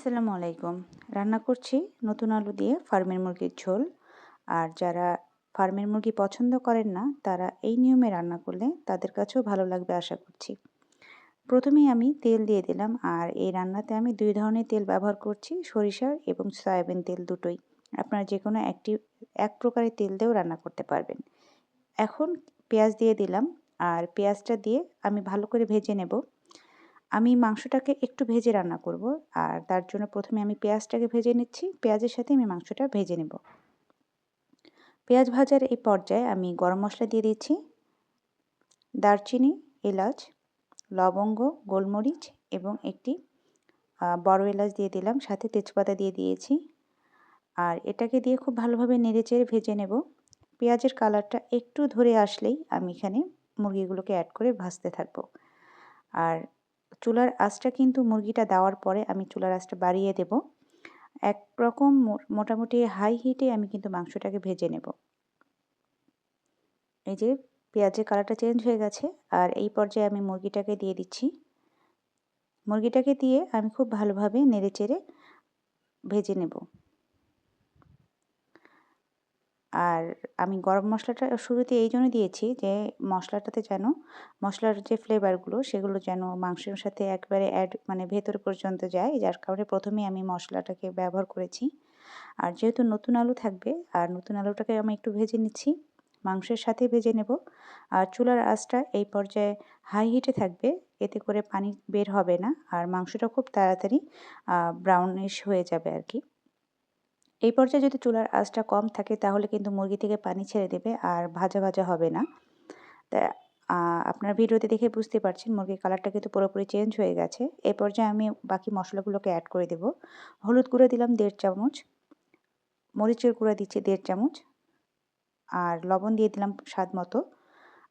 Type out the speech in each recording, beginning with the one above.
আসসালামু আলাইকুম। রান্না করছি নতুন আলু দিয়ে ফার্মের মুরগির ঝোল। আর যারা ফার্মের মুরগি পছন্দ করেন না, তারা এই নিয়মে রান্না করলে তাদের কাছেও ভালো লাগবে আশা করছি। প্রথমেই আমি তেল দিয়ে দিলাম আর এই রান্নাতে আমি দুই ধরনের তেল ব্যবহার করছি, সরিষার এবং সয়াবিন তেল দুটোই। আপনারা যে কোনো একটি, এক প্রকারের তেল দিয়েও রান্না করতে পারবেন। এখন পেঁয়াজ দিয়ে দিলাম আর পেঁয়াজটা দিয়ে আমি ভালো করে ভেজে নেব। আমি মাংসটাকে একটু ভেজে রান্না করব। আর তার জন্য প্রথমে আমি পেঁয়াজটাকে ভেজে নিচ্ছি। পেঁয়াজের সাথে আমি মাংসটা ভেজে নেব। পেঁয়াজ ভাজার এই পর্যায়ে আমি গরম মশলা দিয়ে দিচ্ছি। দারচিনি, এলাচ, লবঙ্গ, গোলমরিচ এবং একটি বড় এলাচ দিয়ে দিলাম। সাথে তেজপাতা দিয়ে দিয়েছি। আর এটাকে দিয়ে খুব ভালোভাবে নেড়ে চেড়ে ভেজে নেব। পেঁয়াজের কালারটা একটু ধরে আসলেই আমি এখানে মুরগিগুলোকে অ্যাড করে ভাজতে থাকব। আর চুলার আঁচটা কিন্তু মুরগিটা দেওয়ার পরে আমি চুলার আঁচটা বাড়িয়ে দেব। একরকম মোটামুটি হাই হিটে আমি কিন্তু মাংসটাকে ভেজে নেব। এই যে পেঁয়াজের কালারটা চেঞ্জ হয়ে গেছে, আর এই পর্যায়ে আমি মুরগিটাকে দিয়ে দিচ্ছি। মুরগিটাকে দিয়ে আমি খুব ভালোভাবে নেড়ে চেড়ে ভেজে নেব। আর আমি গরম মশলাটা শুরুতে এই জন্য দিয়েছি যে মশলাটাতে যেন, মশলার যে ফ্লেভারগুলো সেগুলো যেন মাংসের সাথে একবারে অ্যাড মানে ভেতর পর্যন্ত যায়। যার কারণে প্রথমে আমি মশলাটাকে ব্যবহার করেছি। আর যেহেতু নতুন আলু থাকবে, আর নতুন আলুটাকে আমি একটু ভেজে নিচ্ছি, মাংসের সাথে ভেজে নেব। আর চুলার আঁচটা এই পর্যায়ে হাই হিটে থাকবে, এতে করে পানি বের হবে না, আর মাংসটা খুব তাড়াতাড়ি ব্রাউনিশ হয়ে যাবে আর কি। এই পর্যায়ে যদি চুলার আঁচটা কম থাকে, তাহলে কিন্তু মুরগি থেকে পানি ছেড়ে দেবে আর ভাজা ভাজা হবে না। তা আপনার ভিডিওতে দেখে বুঝতে পারছেন মুরগির কালারটা কিন্তু পুরোপুরি চেঞ্জ হয়ে গেছে। এই পর্যায়ে আমি বাকি মশলাগুলোকে অ্যাড করে দেব। হলুদ গুঁড়ো দিলাম দেড় চামচ, মরিচের গুঁড়া দিচ্ছি দেড় চামচ, আর লবণ দিয়ে দিলাম স্বাদ মতো।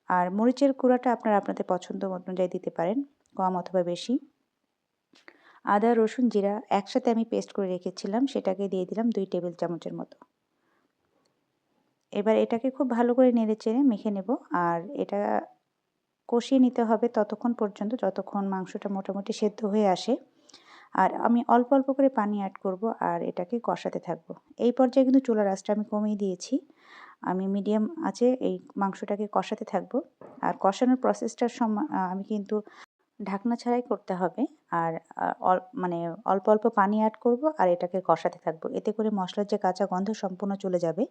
আর মরিচের গুঁড়াটা আপনারা আপনাদের পছন্দ অনুযায়ী দিতে পারেন, কম অথবা বেশি। আদা, রসুন, জিরা একসাথে আমি পেস্ট করে রেখেছিলাম। সেটাকে দিয়ে দিলাম দুই টেবিল চামচের মতো। এবার এটাকে খুব ভালো করে নেড়ে চেড়ে মেখে নেব। আর এটা কষিয়ে নিতে হবে ততক্ষণ পর্যন্ত, যতক্ষণ মাংসটা মোটামুটি সেদ্ধ হয়ে আসে। আর আমি অল্প অল্প করে পানি অ্যাড করব আর এটাকে কষাতে থাকব। এই পর্যায়ে কিন্তু চুলার আঁচটা আমি কমিয়ে দিয়েছি। আমি মিডিয়াম আছে এই মাংসটাকে কষাতে থাকব। আর কষানোর প্রসেসটার সময় আমি কিন্তু ঢাকনা ছাড়াই করতে হবে। আর মানে অল্প অল্প পানি অ্যাড করব আর এটাকে কষাতে থাকব। এতে করে মশলার যে কাঁচা গন্ধ সম্পূর্ণ চলে যাবে।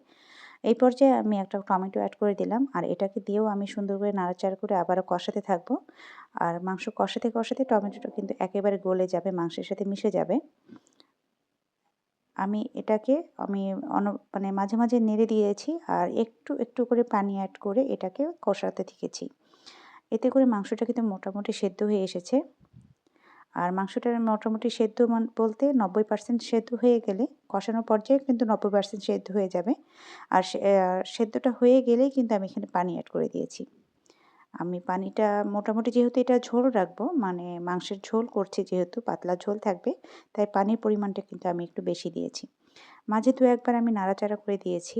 এই পর্যায়ে আমি একটা টমেটো অ্যাড করে দিলাম। আর এটাকে দিয়েও আমি সুন্দর করে নাড়াচাড়া করে আবারও কষাতে থাকব। আর মাংস কষাতে কষাতে টমেটোটা কিন্তু একেবারে গলে যাবে, মাংসের সাথে মিশে যাবে। আমি এটাকে, আমি অন মানে মাঝে মাঝে নেড়ে দিয়েছি। আর একটু একটু করে পানি অ্যাড করে এটাকে কষাতে থেকেছি। এতে করে মাংসটা কিন্তু মোটামুটি সেদ্ধ হয়ে এসেছে। আর মাংসটা মোটামুটি সেদ্ধ বলতে নব্বই পার্সেন্ট সেদ্ধ হয়ে গেলে কষানোর পর্যায়ে কিন্তু নব্বই পার্সেন্ট সেদ্ধ হয়ে যাবে। আর সেদ্ধটা হয়ে গেলেই কিন্তু আমি এখানে পানি অ্যাড করে দিয়েছি। আমি পানিটা মোটামুটি যেহেতু এটা ঝোল রাখব মানে মাংসের ঝোল করছি যেহেতু, পাতলা ঝোল থাকবে, তাই পানির পরিমাণটা কিন্তু আমি একটু বেশি দিয়েছি। মাঝে দু একবার আমি নাড়াচাড়া করে দিয়েছি,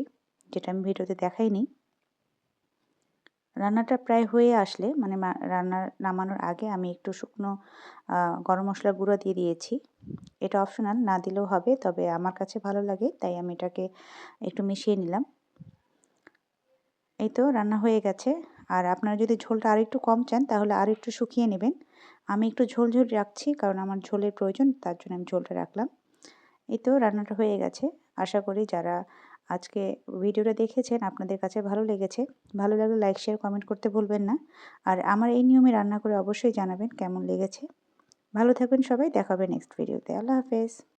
যেটা আমি ভিডিওতে দেখাইনি। রান্নাটা প্রায় হয়ে আসলে মানে রান্নার নামানোর আগে আমি একটু শুকনো গরম মশলার গুঁড়ো দিয়ে দিয়েছি। এটা অপশনাল, না দিলেও হবে, তবে আমার কাছে ভালো লাগে, তাই আমি এটাকে একটু মিশিয়ে নিলাম। এই তো রান্না হয়ে গেছে। আর আপনারা যদি ঝোলটা আর একটু কম চান, তাহলে আর একটু শুকিয়ে নেবেন। আমি একটু ঝোল ঝোল রাখছি, কারণ আমার ঝোলের প্রয়োজন, তার জন্য আমি ঝোলটা রাখলাম। এই তো রান্নাটা হয়ে গেছে। আশা করি যারা আজকে ভিডিওটা দেখেছেন আপনাদের কাছে ভালো লেগেছে। ভালো লাগলে লাইক, শেয়ার, কমেন্ট করতে ভুলবেন না। আর আমার এই নিয়মে রান্না করে অবশ্যই জানাবেন কেমন লেগেছে। ভালো থাকবেন সবাই দেখাবে নেক্সট ভিডিওতে। আল্লাহ হাফেজ।